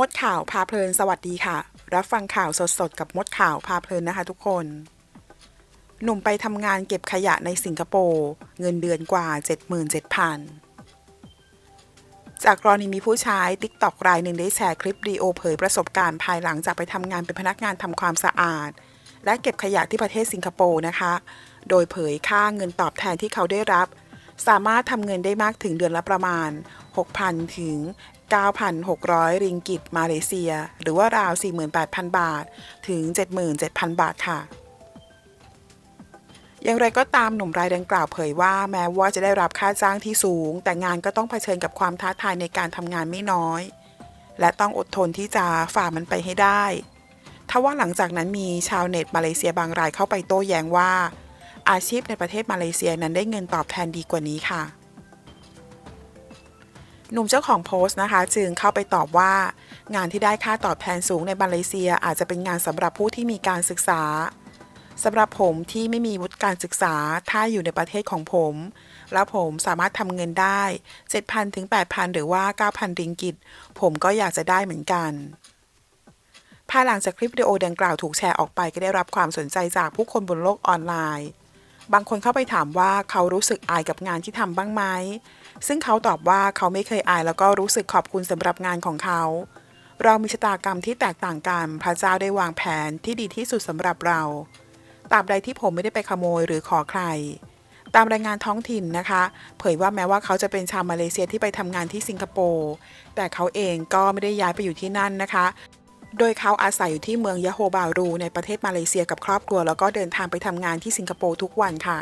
มดข่าวพาเพลินสวัสดีค่ะ รับฟังข่าวสดๆ กับมดข่าวพาเพลินนะคะทุกคน หนุ่มไปทำงานเก็บขยะในสิงคโปร์ เงินเดือนกว่า 77,000 จากกรณีมีผู้ใช้ TikTok รายหนึ่งได้แชร์คลิปวิดีโอเผยประสบการณ์ภายหลังจากไปทำงานเป็นพนักงานทำความสะอาด และเก็บขยะที่ประเทศสิงคโปร์นะคะ โดยเผยค่าเงินตอบแทนที่เขาได้รับ สามารถทำเงินได้มากถึงเดือนละประมาณ 6,000 ถึง 9,600 ริงกิตมาเลเซีย หรือว่าราว 48,000 บาท ถึง 77,000 บาทค่ะอย่างไรก็ตามหนุ่มรายดังกล่าวเผยว่า แม้ว่าจะได้รับค่าจ้างที่สูง แต่งานก็ต้องเผชิญกับความท้าทายในการทำงานไม่น้อย และต้องอดทนที่จะฝ่ามันไปให้ได้ทว่าหลังจากนั้นมีชาวเน็ตมาเลเซียบางรายเข้าไปโต้แย้งว่า อาชีพในประเทศมาเลเซียนั้นได้เงินตอบแทนดีกว่านี้ค่ะ หนุ่มเจ้าของโพสต์นะคะ จึงเข้าไปตอบว่า งานที่ได้ค่าตอบแทนสูงในมาเลเซียอาจจะเป็นงานสำหรับผู้ที่มีการศึกษาสำหรับผมที่ไม่มีวุฒิการศึกษาถ้าอยู่ในประเทศของผม แล้วผมสามารถทำเงินได้ 7,000ถึง8,000 หรือว่า 9,000 ริงกิต ผมก็อยากจะได้เหมือนกัน ภายหลังจากคลิปวิดีโอดังกล่าวถูกแชร์ออกไปก็ได้รับความสนใจจากผู้คนบนโลกออนไลน์ บางคนเข้าไปถามว่าเขารู้สึกอายกับงานที่ทำบ้างไหม ซึ่งเขาตอบว่าเขาไม่เคยอายแล้วก็รู้สึกขอบคุณสำหรับงานของเขา เรามีชะตากรรมที่แตกต่างกัน พระเจ้าได้วางแผนที่ดีที่สุดสำหรับเราตราบใดที่ผมไม่ได้ไปขโมยหรือขอใคร ตามรายงานท้องถิ่นนะคะ เผยว่าแม้ว่าเขาจะเป็นชาวมาเลเซียที่ไปทำงานที่สิงคโปร์ แต่เขาเองก็ไม่ได้ย้ายไปอยู่ที่นั่นนะคะ โดยเขาอาศัยอยู่ที่เมืองยะโฮบารูในประเทศมาเลเซียกับครอบครัว แล้วก็เดินทางไปทำงานที่สิงคโปร์ทุกวันค่ะ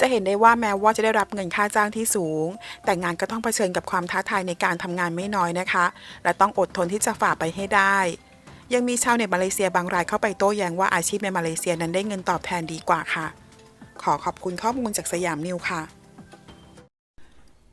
จะเห็นได้ว่าแม้ว่าจะได้รับเงินค่าจ้างที่สูง แต่งานก็ต้องเผชิญกับความท้าทายในการทำงานไม่น้อยนะคะ และต้องอดทนที่จะฝ่าไปให้ได้ ยังมีชาวเน็ตมาเลเซียบางรายเข้าไปโต้แย้งว่าอาชีพในมาเลเซียนั้นได้เงินตอบแทนดีกว่าค่ะ ขอขอบคุณข้อมูลจากสยามนิวค่ะ